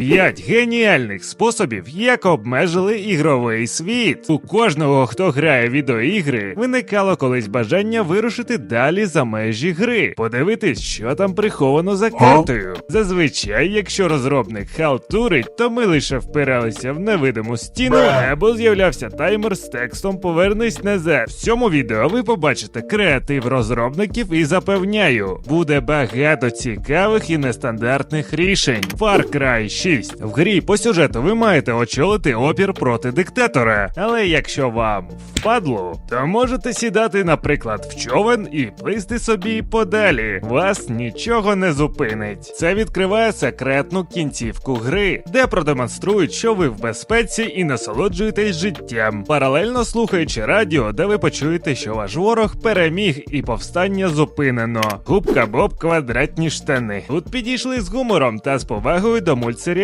П'ять геніальних способів, як обмежили ігровий світ. У кожного, хто грає відеоігри, виникало колись бажання вирушити далі за межі гри, подивитись, що там приховано за картою. Зазвичай, якщо розробник халтурить, то ми лише впиралися в невидиму стіну, або з'являвся таймер з текстом Повернись назад. В цьому відео ви побачите креатив розробників і запевняю, буде багато цікавих і нестандартних рішень. Far Cry 6. В грі по сюжету ви маєте очолити опір проти диктатора. Але якщо вам впадло, то можете сідати, наприклад, в човен і плисти собі подалі. Вас нічого не зупинить. Це відкриває секретну кінцівку гри, де продемонструють, що ви в безпеці і насолоджуєтесь життям, паралельно слухаючи радіо, де ви почуєте, що ваш ворог переміг і повстання зупинено. Губка Боб квадратні штани. Тут підійшли з гумором та з повагою до мультсеріалу.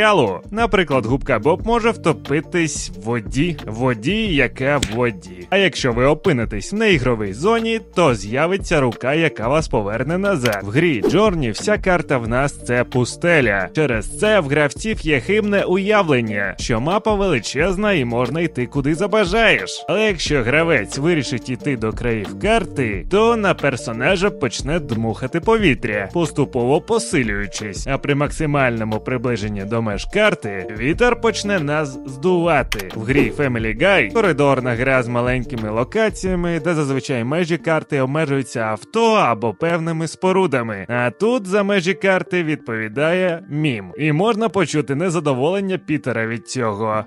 Наприклад, губка Боб може втопитись в воді, воді, яка в воді. А якщо ви опинитесь в неігровій зоні, то з'явиться рука, яка вас поверне назад. В грі Джорні вся карта в нас це пустеля. Через це в гравців є хибне уявлення, що мапа величезна і можна йти куди забажаєш. Але якщо гравець вирішить іти до країв карти, то на персонажа почне дмухати повітря, поступово посилюючись. А при максимальному приближенні до меж карти вітер почне нас здувати. В грі Family Guy коридорна гра з маленькими локаціями, де зазвичай межі карти обмежуються авто або певними спорудами. А тут за межі карти відповідає мім. І можна почути незадоволення Пітера від цього.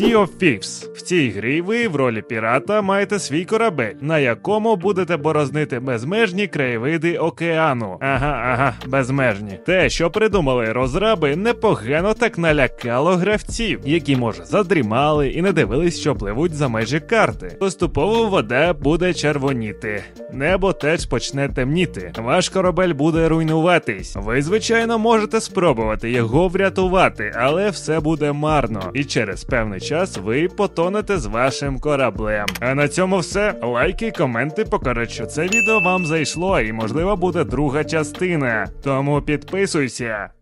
Sea of Thieves. В цій грі ви в ролі пірата маєте свій корабель, на якому будете борознити безмежні краєвиди океану. Ага, ага, безмежні. Те, що придумали розраби, непогано так налякало гравців, які може задрімали і не дивились, що пливуть за межі карти. Поступово вода буде червоніти, небо теж почне темніти. Ваш корабель буде руйнуватись. Ви, звичайно, можете спробувати його врятувати, але все буде марно. І через певний час ви потонете з вашим кораблем. А на цьому все. Лайки, коменти покажуть, що це відео вам зайшло, і можливо буде друга частина. Тому підписуйся.